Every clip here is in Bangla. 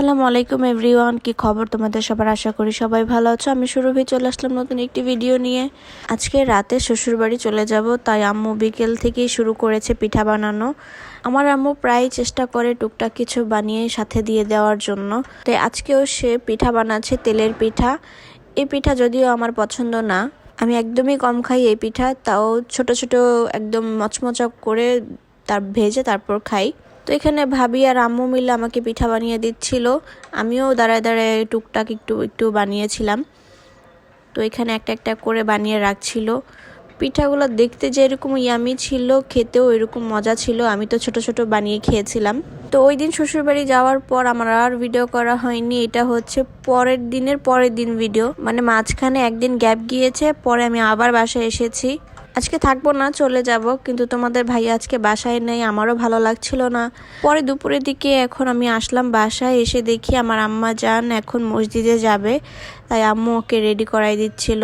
আসসালামু আলাইকুম এভরিওয়ান, কি খবর তোমাদের সবার? আশা করি সবাই ভালো আছো। আমি সুরভি, চলে আসলাম নতুন একটি ভিডিও নিয়ে। আজকে রাতে শ্বশুরবাড়ি চলে যাব, তাই আম্মু বিকেল থেকেই শুরু করেছে পিঠা বানানো। আমার আম্মু প্রায় চেষ্টা করে টুকটাক কিছু বানিয়ে সাথে দিয়ে দেওয়ার জন্য। তাই আজকেও সে পিঠা বানাচ্ছে তেলের পিঠা। এই পিঠা যদিও আমার পছন্দ না, আমি একদমই কম খাই এই পিঠা। তাও ছোট ছোট একদম মচমচক করে তার ভেজে তারপর খাই। তো এখানে ভাবি আর আম্মু মিলে আমাকে পিঠা বানিয়ে দিচ্ছিল। আমিও দাঁড়ায় দাঁড়ায় টুকটাক একটু একটু বানিয়েছিলাম। তো এখানে একটা একটা করে বানিয়ে রাখছিল। পিঠাগুলো দেখতে যেরকম ইয়ামি ছিল, খেতেও এরকম মজা ছিল। আমি তো ছোট ছোট বানিয়ে খেয়েছিলাম। তো ওই দিন শ্বশুরবাড়ি যাওয়ার পর আমার আর ভিডিও করা হয়নি। এটা হচ্ছে পরের দিনের পরের দিন ভিডিও। মানে মাঝখানে একদিন গ্যাপ গিয়েছে, পরে আমি আবার বাসায় এসেছি। আজকে থাকব না, চলে যাব, কিন্তু তোমাদের ভাই আজকে বাসায় নেই, আমারও ভালো লাগছিল না। পরে দুপুরের দিকে এখন আমি আসলাম বাসায়, এসে দেখি আমার আম্মা যান, এখন মসজিদে যাবে, তাই আম্মু ওকে রেডি করাই দিচ্ছিল।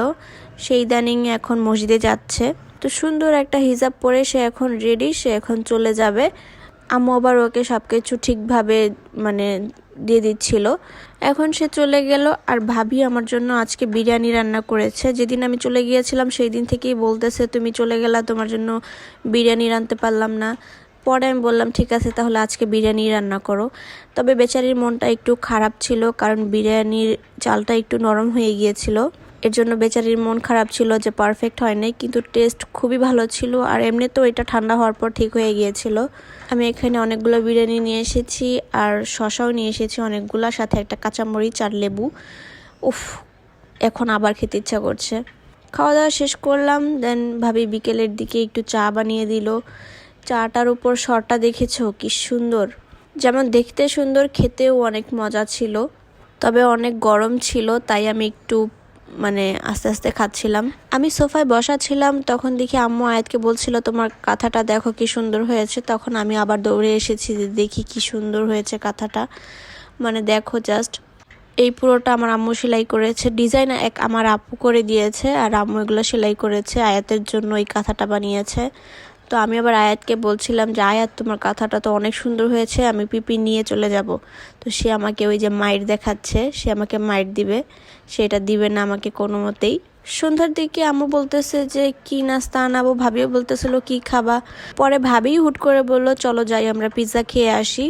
সেই দানিং এখন মসজিদে যাচ্ছে। তো সুন্দর একটা হিজাব পরে সে এখন রেডি সে এখন চলে যাবে। আম্মু আবার ওকে সব কিছু ঠিকভাবে মানে দিয়ে দিচ্ছিল। এখন সে চলে গেল আর ভাবি আমার জন্য আজকে বিরিয়ানি রান্না করেছে। যেদিন আমি চলে গিয়েছিলাম সেই দিন থেকেই বলতেছে, তুমি চলে গেলা, তোমার জন্য বিরিয়ানি রানতে পারলাম না। পরে আমি বললাম, ঠিক আছে, তাহলে আজকে বিরিয়ানি রান্না করো। তবে বেচারির মনটা একটু খারাপ ছিল, কারণ বিরিয়ানির চালটা একটু নরম হয়ে গিয়েছিল। এর জন্য বেচারির মন খারাপ ছিল যে পারফেক্ট হয় নাই, কিন্তু টেস্ট খুবই ভালো ছিল আর এমনিতেও এটা ঠান্ডা হওয়ার পর ঠিক হয়ে গিয়েছিল। আমি এখানে অনেকগুলো বিরিয়ানি নিয়ে এসেছি আর শশাও নিয়ে এসেছি অনেকগুলো, সাথে একটা কাঁচামরিচ আর লেবু। উফ, এখন আবার খেতে ইচ্ছা করছে। খাওয়া দাওয়া শেষ করলাম দেন ভাবি বিকেলের দিকে একটু চা বানিয়ে দিল। চাটার উপর শরটা দেখেছ? কি সুন্দর। যেমন দেখতে সুন্দর, খেতেও অনেক মজা ছিল। তবে অনেক গরম ছিল, তাই আমি একটু মানে আস্তে আস্তে খাচ্ছিলাম। আমি সোফায় বসা ছিলাম তখন দেখি আম্মু আয়াতকে বলছিল, তোমার কাঁথাটা দেখো কি সুন্দর হয়েছে। তখন আমি আবার দৌড়ে এসেছি দেখি কি সুন্দর হয়েছে কাঁথাটা। মানে দেখো জাস্ট, এই পুরোটা আমার আম্মু সেলাই করেছে। ডিজাইন এক আমার আপু করে দিয়েছে, আর আম্মু এগুলো সেলাই করেছে। আয়াতের জন্য এই কাঁথাটা বানিয়েছে। তো আমি আবার আয়াতকে বলছিলাম যে, আয়াত, তোমার কাঁথাটা তো অনেক সুন্দর হয়েছে, আমি পিপি নিয়ে চলে যাব। তো সে আমাকে ওই যে মাইর দেখাচ্ছে, সে আমাকে মাইর দিবে সেটা দিবে না আমাকে কোনো মতেই। সন্ধ্যার দিকে আম্মু বলতেছে যে, কি নাস্তা আনাবো? ভাবিও বলতেছিল, কি খাবা? পরে ভাবি হুট করে বলল, চলো যাই, আমরা পিৎজা খেয়ে আসি।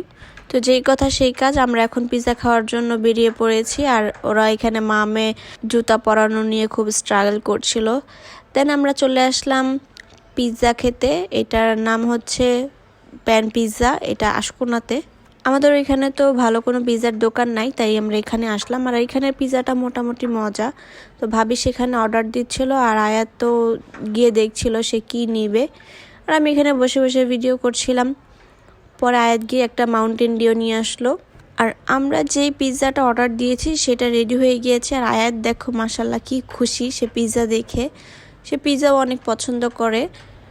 তো যেই কথা সেই কাজ, আমরা এখন পিৎজা খাওয়ার জন্য বেরিয়ে পড়েছি, আর ওরা এখানে মামে জুতা পরানো নিয়ে খুব স্ট্রাগল করছিল। দেন আমরা চলে আসলাম পিৎজা খেতে, এটার নাম হচ্ছে প্যান পিৎজা, এটা আশকোনাতে। আমাদের এখানে তো ভালো কোনো পিৎজার দোকান নাই, তাই আমরা এখানে আসলাম। আর এখানের পিৎজাটা মোটামুটি মজা। তো ভাবি সেখানে অর্ডার দিচ্ছিল, আর আয়াত তো গিয়ে দেখছিল সে কি নিবে। আর আমি এখানে বসে বসে ভিডিও করছিলাম। পরে আয়াত গিয়ে একটা মাউন্টেন ডিও নিয়ে আসলো। আর আমরা যেই পিৎজাটা অর্ডার দিয়েছি, সেটা রেডি হয়ে গিয়েছে। আর আয়াত, দেখো মাসাল্লাহ কি খুশি সে পিৎজা দেখে। সে পিৎজাও অনেক পছন্দ করে।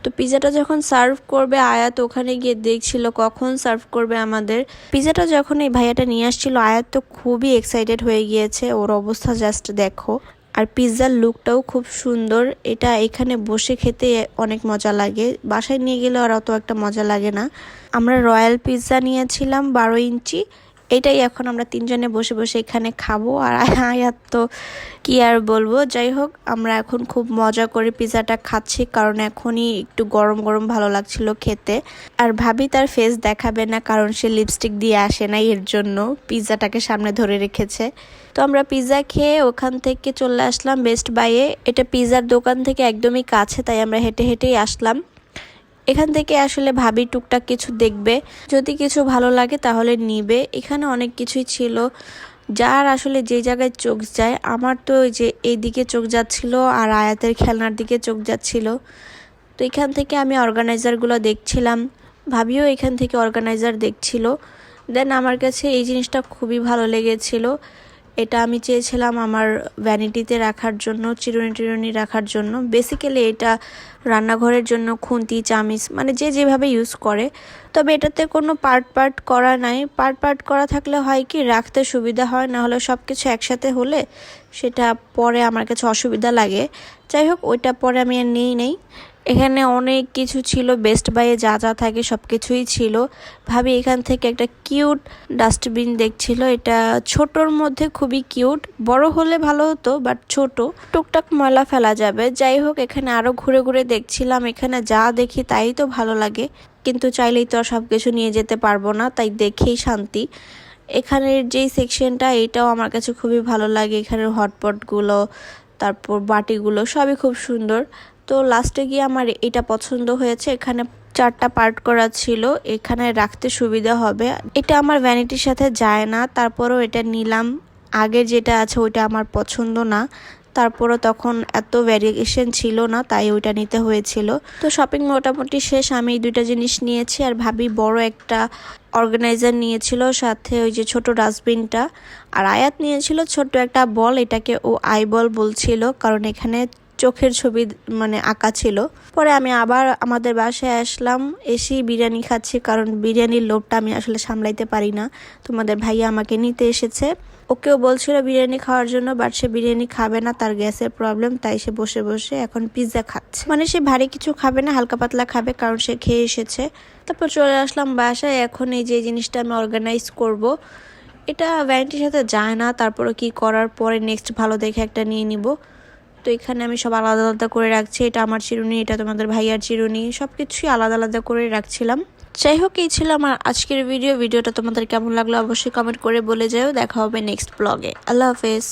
তো পিৎজাটা যখন সার্ভ করবে আয়াত, ওখানে গিয়ে দেখছিল কখন সার্ভ করবে আমাদের। পিৎজাটা যখন এই ভাইয়াটা নিয়ে আসছিল, আয়াত তো খুবই এক্সাইটেড হয়ে গিয়েছে, ওর অবস্থা জাস্ট দেখো। আর পিৎজার লুকটাও খুব সুন্দর, এটা এখানে বসে খেতে অনেক মজা লাগে। বাসায় নিয়ে গেলে আর অত একটা মজা লাগে না। আমরা রয়্যাল পিৎজা নিয়েছিলাম বারো ইঞ্চি এটাই এখন আমরা তিনজনে বসে বসে এখানে খাব। আর আয়াত তো কি আর বলব? যাই হোক, আমরা এখন খুব মজা করে পিৎজাটা খাচ্ছি, কারণ এখনই একটু গরম গরম ভালো লাগছিল খেতে। আর ভাবি তার ফেস দেখাবে না, কারণ সে লিপস্টিক দিয়ে আসে না, এর জন্য পিৎজাটাকে সামনে ধরে রেখেছে। তো আমরা পিৎজা খেয়ে ওখান থেকে চলে আসলাম বেস্ট বাইয়ে এটা পিৎজার দোকান থেকে একদমই কাছে, তাই আমরা হেঁটে হেঁটেই আসলাম। এখান থেকে আসলে ভাবি টুকটাক কিছু দেখবে। যদি কিছু ভালো লাগে তাহলে নিবে। এখানে অনেক কিছুই ছিল। যার আসলে যে জায়গায় চোখ যায়, আমার তো ওই যে এই দিকে চোখ যাচ্ছিল আর আয়াতের খেলনার দিকে চোখ যাচ্ছিল। তো এখান থেকে আমি অর্গানাইজারগুলো দেখছিলাম। ভাবিও এখান থেকে অর্গানাইজার দেখছিল। দেন আমার কাছে এই জিনিসটা খুবই ভালো লেগেছিল। এটা আমি চেয়েছিলাম আমার ভ্যানিটিতে রাখার জন্য, চিরুনি টিরুনি রাখার জন্য। বেসিক্যালি এটা রান্নাঘরের জন্য খুন্তি, চামিচ মানে যে যেভাবে ইউজ করে। তবে এটাতে কোনো পার্ট পার্ট করা নাই। পার্ট পার্ট করা থাকলে হয় কি, রাখতে সুবিধা হয় না হলে সব কিছু একসাথে হলে সেটা পরে আমার কাছে অসুবিধা লাগে। যাই হোক, ওইটা পরে আমি আর নিই নেই। এখানে অনেক কিছু ছিল বেস্ট বাইয়ে যা যা থাকে সব কিছুই ছিল। ভাবি এখান থেকে একটা কিউট ডাস্টবিন দেখছিল। এটা ছোটর মধ্যে খুবই কিউট বড় হলে ভালো হতো বাট ছোট। টুকটাক ময়লা ফেলা যাবে। যাই হোক, এখানে আরও ঘুরে ঘুরে দেখছিলাম। এখানে যা দেখি তাই তো ভালো লাগে। কিন্তু চাইলেই তো আর সব কিছু নিয়ে যেতে পারব না, তাই দেখেই শান্তি। এখানের যেই সেকশনটা এটাও আমার কাছে খুবই ভালো লাগে। এখানের হটপটগুলো তারপর বাটিগুলো, সবই খুব সুন্দর। তো লাস্টে গিয়ে আমার এটা পছন্দ হয়েছে। এখানে চারটা পার্ট করা ছিল। এখানে রাখতে সুবিধা হবে। এটা আমার ভ্যানিটির সাথে যায় না। তারপরও এটা নিলাম। আগের যেটা আছে ওইটা আমার পছন্দ না। তারপরও তখন এত ভ্যারিয়েশন ছিল না, তাই ওইটা নিতে হয়েছিল। তো শপিং মোটামুটি শেষ। আমি এই দুইটা জিনিস নিয়েছি আর ভাবি বড় একটা অর্গানাইজার নিয়েছিল, সাথে ওই যে ছোট ডাস্টবিনটা আর আয়াত নিয়েছিল ছোট্ট একটা বল, এটাকে ও আই বল বলছিল, কারণ এখানে চোখের ছবি মানে আঁকা ছিল। পরে আমি আবার আমাদের বাসায় আসলাম, এসেই বিরিয়ানি খাচ্ছি, কারণ বিরিয়ানির লোভটা আমি আসলে সামলাইতে পারি না। তোমাদের ভাইয়া আমাকে নিতে এসেছে। ওকেও বলছিল বিরিয়ানি খাওয়ার জন্য বাট সে বিরিয়ানি খাবে না, তার গ্যাসের প্রবলেম তাই সে বসে বসে এখন পিৎজা খাচ্ছে। মানে সে ভারী কিছু খাবে না, হালকা পাতলা খাবে, কারণ সে খেয়ে এসেছে। তারপর চলে আসলাম বাসায়, এখন এই যে জিনিসটা আমি অর্গানাইজ করব, এটা ভ্যানিটির সাথে যায় না তারপরে কি করার পরে নেক্সট ভালো দেখে একটা নিয়ে নিব। তো এখানে আমি সব আলাদা আলাদা করে রাখছি। এটা আমার চিরুনি, এটা তোমাদের ভাইয়ার চিরুনি। সব কিছুই আলাদা আলাদা করে রাখছিলাম। যাই হোক, এই ছিল আমার আজকের ভিডিও ভিডিওটা তোমাদের কেমন লাগল অবশ্যই কমেন্ট করে বলে যাও। দেখা হবে নেক্সট ব্লগে আল্লাহ হাফেজ।